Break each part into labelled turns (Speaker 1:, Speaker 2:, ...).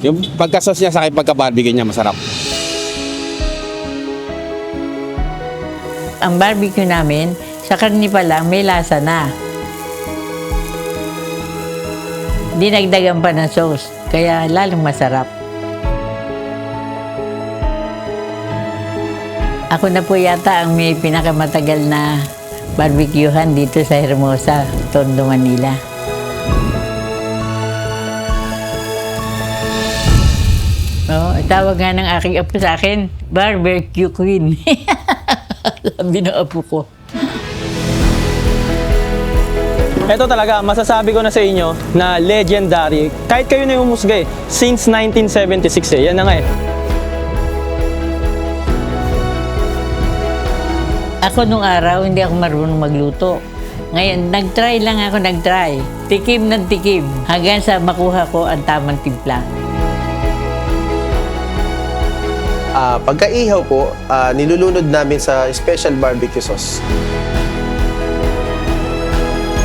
Speaker 1: Yung pagkasos niya sa akin, pagka-barbecue niya, masarap.
Speaker 2: Ang barbecue namin, sa karni pa lang, may lasa na. Dinagdagan pa ng sauce, kaya lalong masarap. Ako na po yata ang may pinakamatagal na barbecuehan dito sa Hermosa, Tondo, Manila. Tawag nga ng aking apo sa akin, barbecue queen. Sabi ng apo ko.
Speaker 3: Ito talaga, masasabi ko na sa inyo na legendary. Kahit kayo na yung eh. Since 1976 eh. Yan na nga eh.
Speaker 2: Ako nung araw, hindi ako marunong magluto. Ngayon, nag-try lang ako, nag-try. Tikim ng tikim. Hanggang sa makuha ko ang tamang timpla.
Speaker 4: Ah, pagka-ihaw po, ah, nilulunod namin sa special barbecue sauce.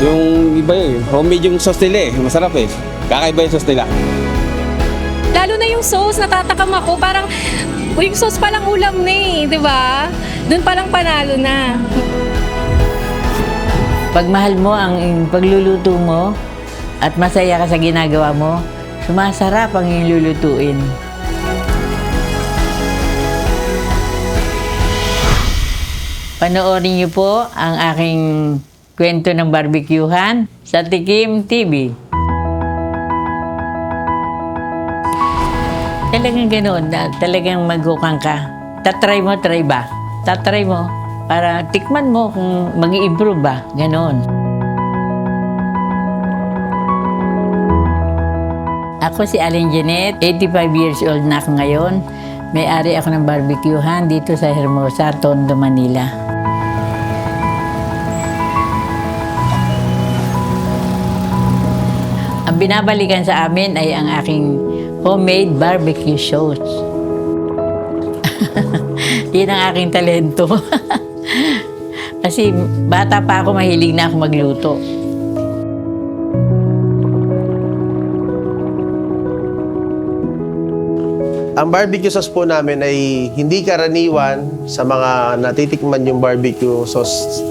Speaker 1: Yung iba yun, homemade yung sauce nila eh. Masarap eh. Kakaiba yung sauce nila.
Speaker 5: Lalo na yung sauce, natatakam ako. Parang, "Uy, yung sauce palang ulam na eh, di ba? Doon palang panalo na.
Speaker 2: Pag mahal mo ang pagluluto mo at masaya ka sa ginagawa mo, sumasarap ang iyong lulutuin. Panoorin niyo po ang aking kwento ng barbecuehan sa Tikim TV. Talagang ganoon, na- talagang maghukang ka. Tatry mo, try ba? Tatry mo para tikman mo kung mag improve ba. Ganoon. Ako si Aling Janet, 85 years old na ako ngayon. May-ari ako ng barbecuehan dito sa Hermosa, Tondo, Manila. Ang binabalikan sa amin ay ang aking homemade barbecue sauce. Yan ang aking talento. Kasi bata pa ako, mahilig na ako magluto.
Speaker 4: Ang barbecue sauce po namin ay hindi karaniwan sa mga natitikman yung barbecue sauce.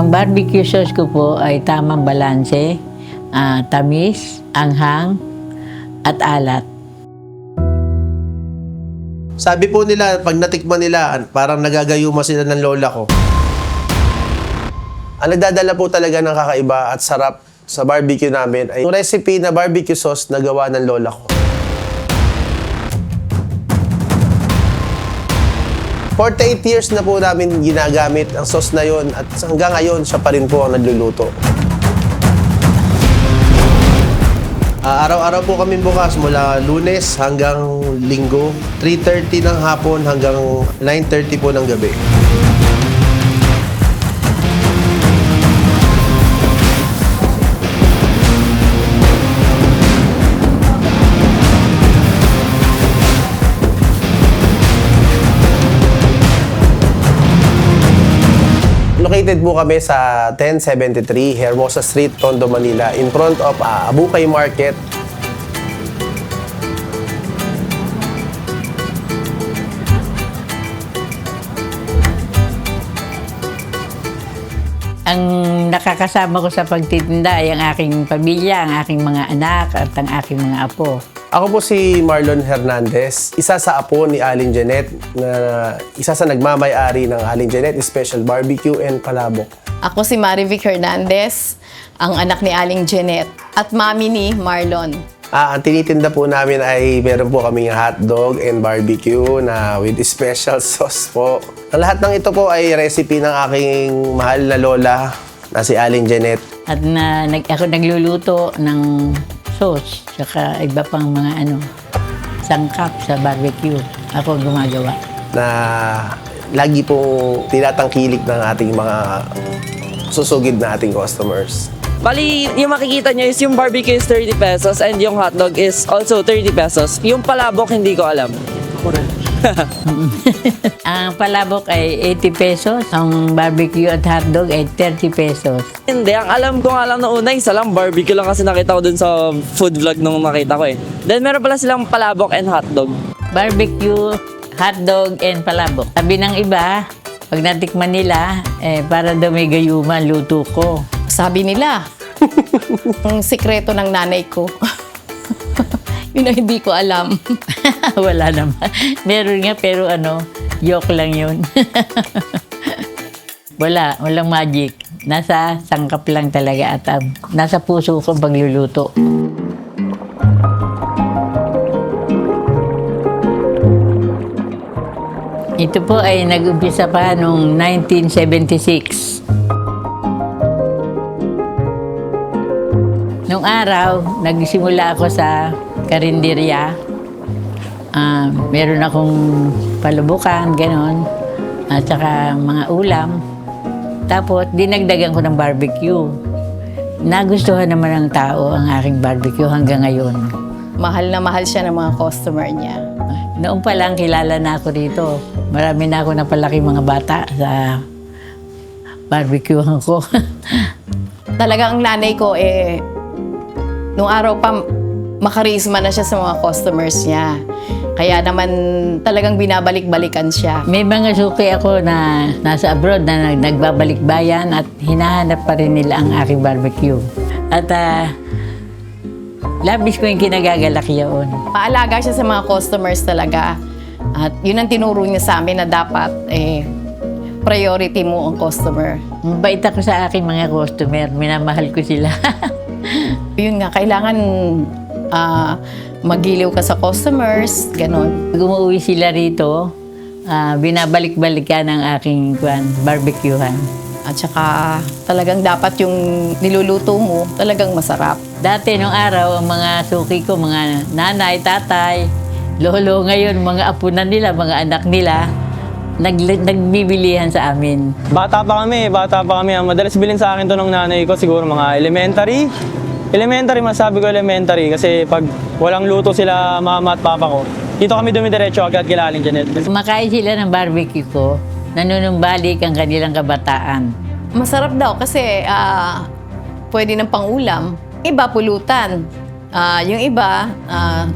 Speaker 2: Ang barbecue sauce ko po ay tamang balanse, ah, tamis, anghang, at alat.
Speaker 4: Sabi po nila, pag natikman nila, parang nagagayuma sila ng lola ko. Ang nagdadala po talaga ng kakaiba at sarap sa barbecue namin ay yung recipe na barbecue sauce na gawa ng lola ko. 48 years na po namin ginagamit ang sauce na yon at hanggang ngayon siya pa rin po ang nagluluto. Ah, araw-araw po kami bukas mula lunes hanggang linggo. 3.30 ng hapon hanggang 9.30 po ng gabi. Located po kami sa 1073 Hermosa Street, Tondo, Manila in front of ah, Abukay Market.
Speaker 2: Ang nakakasama ko sa pagtitinda ay ang aking pamilya, ang aking mga anak at ang aking mga apo.
Speaker 4: Ako po si Marlon Hernandez, isa sa apo ni Alin Janet, na isa sa nagmamay-ari ng Alin Janet Special Barbecue and Palabok.
Speaker 6: Ako si Marivic Hernandez, ang anak ni Aling Jeanette at mami ni Marlon.
Speaker 4: Ah, ang tinitinda po namin ay meron po kaming hotdog and barbecue na with special sauce po. Ang lahat ng ito po ay recipe ng aking mahal na lola na si Alin Janet.
Speaker 2: At na, nag, ako nagluluto ng sauce, tsaka iba pang mga ano, sangkap sa barbecue. Ako gumagawa.
Speaker 4: na lagi po tinatangkilik ng ating mga susugid na ating customers.
Speaker 7: Bali, yung makikita nyo is yung barbecue is 30 pesos and yung hotdog is also 30 pesos. Yung palabok, hindi ko alam.
Speaker 2: Ang palabok ay 80 pesos, ang barbecue at hotdog ay 30 pesos.
Speaker 7: Hindi, ang alam ko nga lang na una, isa lang barbecue lang kasi nakita ko dun sa food vlog nung nakita ko eh. Then meron pala silang palabok and hotdog.
Speaker 2: Barbecue, hotdog, and palabok. Sabi ng iba, pag natikman nila, eh, para daw may gayuman, luto ko.
Speaker 6: Sabi nila, ang sikreto ng nanay ko. Ang hindi ko alam.
Speaker 2: Wala naman. Meron nga, pero ano, joke lang yun. Wala, walang magic. Nasa sangkap lang talaga at um, nasa puso ko pagluluto. Ito po ay nag-umpisa pa noong 1976. Nung araw, nagsimula ako sa karinderya. Ah, meron akong palubukan, ganon. At saka mga ulam. Tapos, dinagdagan ko ng barbecue. Nagustuhan naman ng tao ang aking barbecue hanggang ngayon.
Speaker 6: mahal na mahal siya ng mga customer niya.
Speaker 2: Noong pa lang kilala na ako dito. Marami na ako napalaki mga bata sa barbecuehan ko.
Speaker 6: Talaga ang nanay ko eh, nung araw pa, makarisma na siya sa mga customers niya. Kaya naman talagang binabalik-balikan siya.
Speaker 2: May mga suki ako na nasa abroad na nag- nagbabalik bayan at hinahanap pa rin nila ang aking barbecue. At ah, labis ko yung kinagagalak yun.
Speaker 6: Paalaga siya sa mga customers talaga. At yun ang tinuro niya sa amin na dapat eh, priority mo ang customer.
Speaker 2: Mabait ako sa aking mga customer. Minamahal ko sila.
Speaker 6: Yun nga, kailangan ah, magiliw ka sa customers, ganon.
Speaker 2: Pag umuwi sila rito, ah, binabalik-balikan ang aking kwan, barbecuehan.
Speaker 6: At saka talagang dapat yung niluluto mo talagang masarap.
Speaker 2: Dati nung araw, ang mga suki ko, mga nanay, tatay, lolo ngayon, mga apo na nila, mga anak nila, nag, nagbibilihan sa amin.
Speaker 3: Bata pa kami, bata pa kami. Ang madalas bilhin sa akin to ng nanay ko siguro mga elementary. Elementary, masabi ko elementary kasi pag walang luto sila mama at papa ko, dito kami dumidiretso agad kila Aling Janet.
Speaker 2: Kumakain sila ng barbecue ko, nanunumbalik ang kanilang kabataan.
Speaker 6: Masarap daw kasi ah, pwede ng pangulam. Iba pulutan. Ah, yung iba, ah,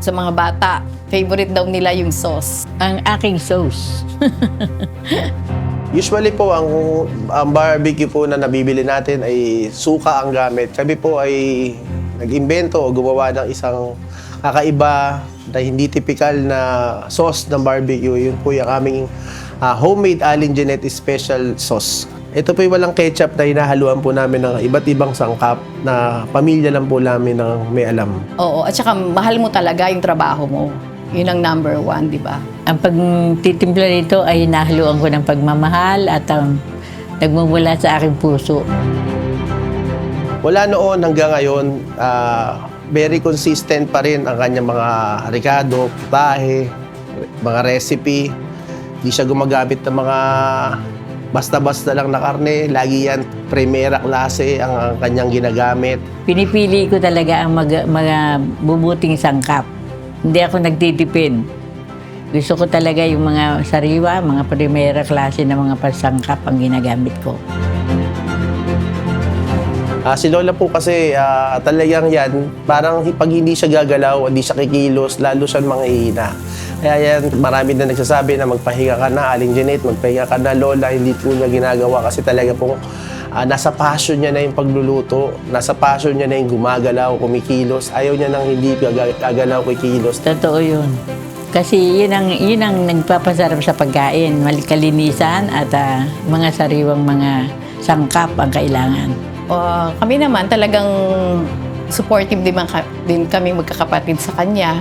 Speaker 6: sa mga bata, favorite daw nila yung sauce.
Speaker 2: Ang aking sauce.
Speaker 4: Usually po, ang, ang barbecue po na nabibili natin ay suka ang gamit. Kami po ay nag-imbento o gumawa ng isang kakaiba na hindi typical na sauce ng barbecue. Yun po yung aming ah, homemade Alin Janet Special Sauce. Ito po yung walang ketchup na hinahaluan po namin ng iba't ibang sangkap na pamilya lang po namin ng may alam.
Speaker 6: Oo, at saka mahal mo talaga yung trabaho mo. Yun ang number one, di ba?
Speaker 2: Ang pagtitimpla nito ay hinahaluan ko ng pagmamahal at um, nagmumula sa aking puso.
Speaker 4: Wala noon hanggang ngayon, ah, very consistent pa rin ang kanyang mga rekado, tahe, mga recipe. Hindi siya gumagamit ng mga basta-basta lang na karne. Lagi yan, primera klase ang, ang kanyang ginagamit.
Speaker 2: Pinipili ko talaga ang mga, mga bubuting sangkap. Hindi ako nagtitipid. Gusto ko talaga yung mga sariwa, mga primera klase na mga pasangkap ang ginagamit ko.
Speaker 4: Ah, si Lola po kasi ah, talagang yan, parang pag hindi siya gagalaw, hindi siya kikilos, lalo siyang manghihina. Kaya yan, marami na nagsasabi na magpahinga ka na, Aling Janet, magpahinga ka na, Lola. Hindi po niya ginagawa kasi talaga pong ah, nasa passion niya na yung pagluluto, nasa passion niya na yung gumagalaw, kumikilos. Ayaw niya nang hindi gaga- gagalaw, kikilos.
Speaker 2: Totoo yun. Kasi yun ang, yun ang nagpapasarap sa pagkain. Malikalinisan at ah, mga sariwang mga sangkap ang kailangan.
Speaker 6: Ah, kami naman talagang supportive din, man ka- din kami magkakapatid sa kanya.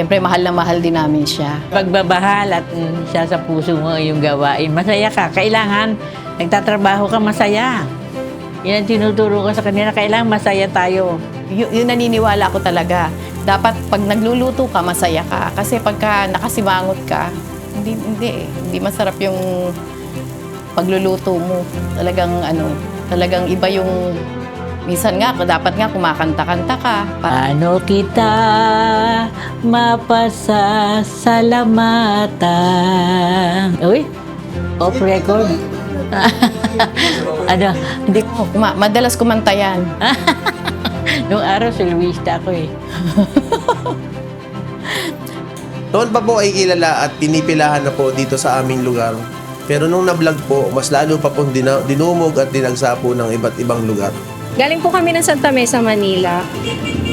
Speaker 6: Siyempre, mahal na mahal din namin siya.
Speaker 2: Pagbabahal at mm, siya sa puso mo yung gawain. Masaya ka. Kailangan, nagtatrabaho ka, masaya. Yan ang tinuturo ko sa kanila. Kailangan masaya tayo.
Speaker 6: Y- yun naniniwala ko talaga. Dapat pag nagluluto ka, masaya ka. Kasi pagka nakasimangot ka, hindi, hindi. Hindi masarap yung pagluluto mo. Talagang ano, talagang iba yung Minsan nga, dapat nga kumakanta-kanta ka. Para,
Speaker 2: Paano kita mapasasalamatan? Uy, off record. ano, hindi ko.
Speaker 6: kuma- madalas kumanta yan.
Speaker 2: Nung araw, silwista ako eh.
Speaker 4: Noon pa po ay kilala at pinipilahan na po dito sa aming lugar. Pero nung na-vlog po, mas lalo pa pong dina- dinumog at dinagsa po ng iba't ibang lugar.
Speaker 5: Galing po kami ng Santa Mesa, Manila.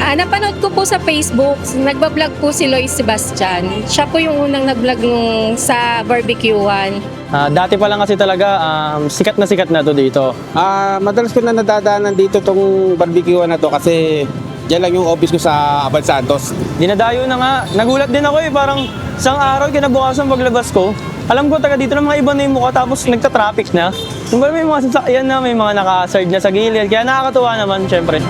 Speaker 5: Ah, napanood ko po sa Facebook, nagbablog po si Lois Sebastian. Siya po yung unang nagblog nung sa barbecuean.
Speaker 3: Ah, dati pa lang kasi talaga, um, sikat na sikat na to dito.
Speaker 1: Ah, madalas ko na nadadaanan dito tong barbecue na to kasi diyan lang yung office ko sa Abad Santos.
Speaker 3: Dinadayo na nga. Nagulat din ako eh. Parang isang araw, kinabukasan paglabas ko. Alam ko taga dito na mga iba na yung mukha tapos nagta-traffic na. Yung may mga sasakyan na, may mga naka-hazard na sa gilid. Kaya nakakatuwa naman, syempre.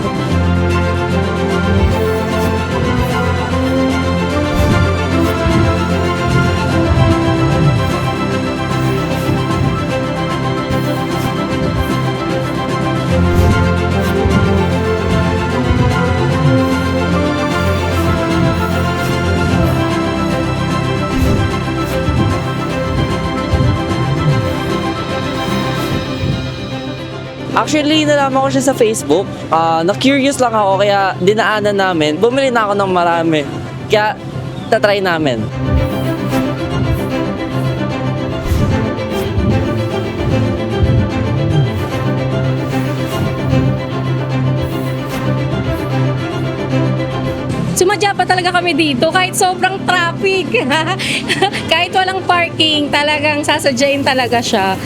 Speaker 7: Actually, nalaman ko siya sa Facebook. Ah, na-curious lang ako kaya dinaanan namin. Bumili na ako ng marami. Kaya tatry namin.
Speaker 5: Sumadya pa talaga kami dito kahit sobrang traffic. kahit walang parking, talagang sasadyain talaga siya.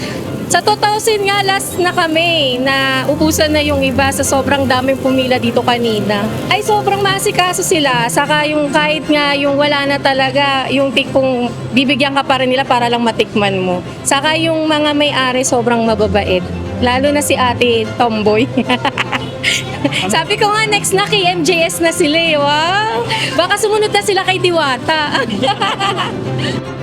Speaker 5: Sa 2000 nga last na kami na ubusan na yung iba sa sobrang daming pumila dito kanina. Ay sobrang masikaso sila. Saka yung kahit nga yung wala na talaga, yung tikong bibigyan ka pa rin nila para lang matikman mo. Saka yung mga may-ari sobrang mababait. Lalo na si ate Tomboy. Sabi ko nga, next na kay MJS na sila eh. Wow! Baka sumunod na sila kay Diwata.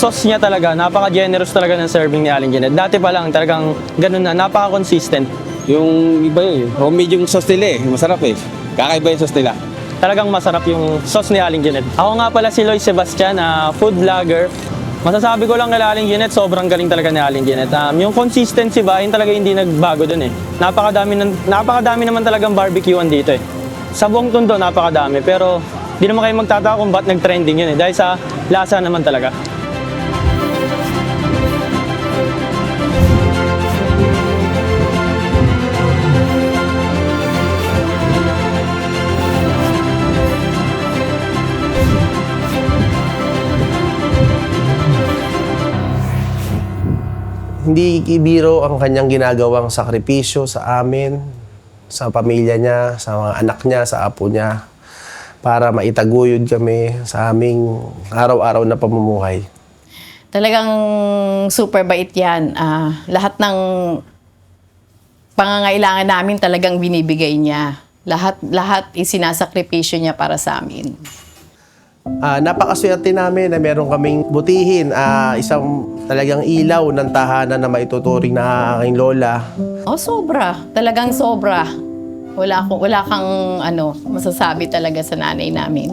Speaker 3: Sauce niya talaga, napaka-generous talaga ng serving ni Aling Janet. Dati pa lang, talagang ganun na, napaka-consistent.
Speaker 1: Yung iba yun, homemade yung sauce nila eh. Masarap eh. Kakaiba yung sauce nila.
Speaker 3: Talagang masarap yung sauce ni Aling Janet. Ako nga pala si Lois Sebastian, na food vlogger. Masasabi ko lang kay Aling Janet, sobrang galing talaga ni Aling Janet. Um, yung consistency ba, yun talaga hindi nagbago dun eh. Napakadami, ng, napakadami naman talagang barbecuean dito eh. Sa buong tundo, napakadami. Pero di naman kayo magtataka kung ba't nag-trending yun eh. Dahil sa lasa naman talaga.
Speaker 4: Hindi ibiro ang kanyang ginagawang sakripisyo sa amin, sa pamilya niya, sa mga anak niya, sa apo niya, para maitaguyod kami sa aming araw-araw na pamumuhay.
Speaker 6: Talagang super bait yan. Ah, lahat ng pangangailangan namin talagang binibigay niya. Lahat, lahat isinasakripisyo niya para sa amin.
Speaker 4: Ah, napakaswerte namin na meron kaming butihin, ah, isang talagang ilaw ng tahanan na maituturing na aking lola.
Speaker 6: Oh, sobra. Talagang sobra. Wala, ko, wala kang ano, masasabi talaga sa nanay namin.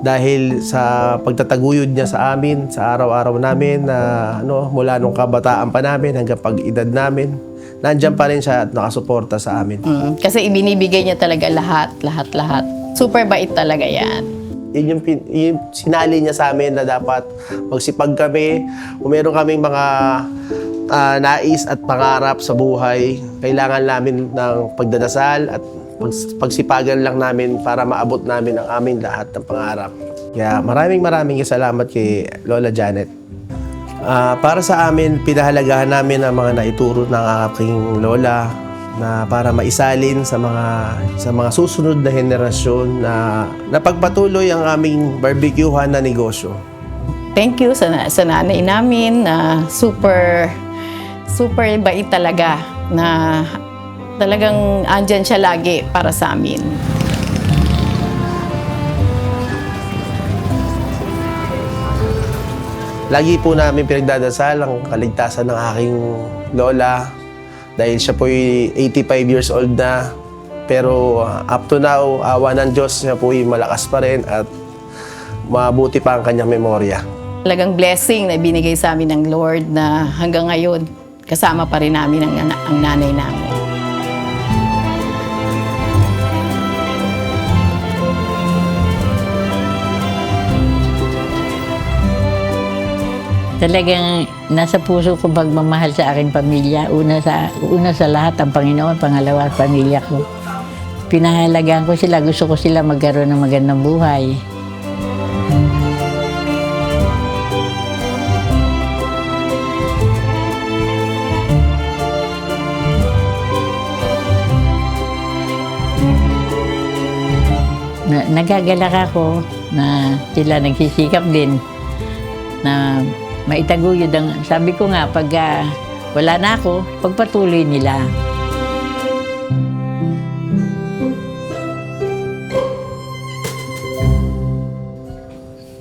Speaker 4: Dahil sa pagtataguyod niya sa amin, sa araw-araw namin, na ano, mula nung kabataan pa namin hanggang pag-edad namin, nandyan pa rin siya at nakasuporta sa amin.
Speaker 6: Mm, kasi ibinibigay niya talaga lahat, lahat, lahat. Super bait talaga yan.
Speaker 4: Yun yung, yung sinali niya sa amin na dapat magsipag kami. Kung meron kaming mga ah, nais at pangarap sa buhay, kailangan namin ng pagdadasal at pags- pagsipagan lang namin para maabot namin ang aming lahat ng pangarap. Kaya maraming maraming salamat kay Lola Janet. Ah, para sa amin, pinahalagahan namin ang mga naituro ng aking lola na para maisalin sa mga sa mga susunod na henerasyon na napagpatuloy ang aming barbecuehan na negosyo.
Speaker 6: Thank you sa, sa nanay namin na super super bait talaga na talagang andyan siya lagi para sa amin.
Speaker 4: Lagi po namin pinagdadasal ang kaligtasan ng aking lola dahil siya po 85 years old na. Pero uh, up to now, awa ng Diyos, siya po malakas pa rin at mabuti pa ang kanyang memorya.
Speaker 6: Talagang blessing na binigay sa amin ng Lord na hanggang ngayon kasama pa rin namin ang, ang nanay namin.
Speaker 2: Talagang nasa puso ko pagmamahal sa aking pamilya. Una sa, una sa lahat ang Panginoon, pangalawa ang pamilya ko. Pinahalagaan ko sila, gusto ko sila magkaroon ng magandang buhay. Na, nagagalak ako na sila nagsisikap din na maitaguyod ang sabi ko nga pag ah, wala na ako pagpatuloy nila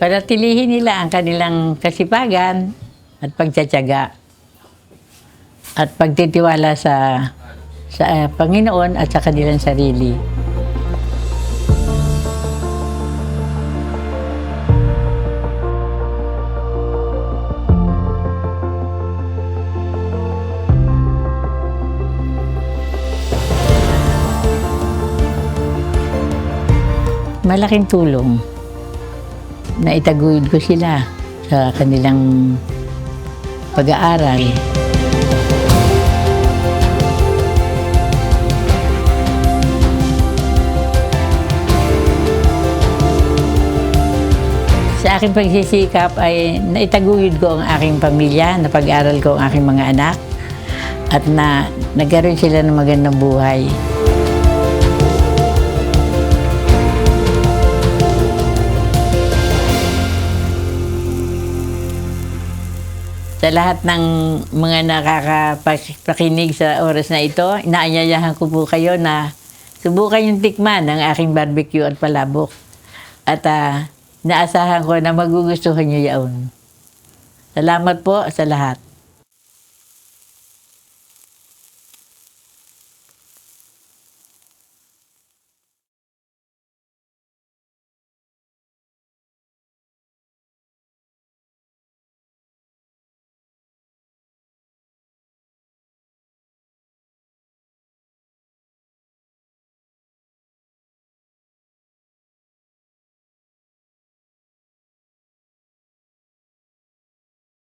Speaker 2: Paratilihin nila ang kanilang kasipagan at pagtsatsaga at pagtitiwala sa sa ah, Panginoon at sa kanilang sarili. Malaking tulong na itaguyod ko sila sa kanilang pag-aaral. Sa aking pagsisikap ay naitaguyod ko ang aking pamilya, napag-aral ko ang aking mga anak, at na nagkaroon sila ng magandang buhay. Sa lahat ng mga nakakapakinig sa oras na ito, inaanyayahan ko po kayo na subukan yung tikman ng aking barbecue at palabok. At ah, naasahan ko na magugustuhan nyo yaon. Salamat po sa lahat.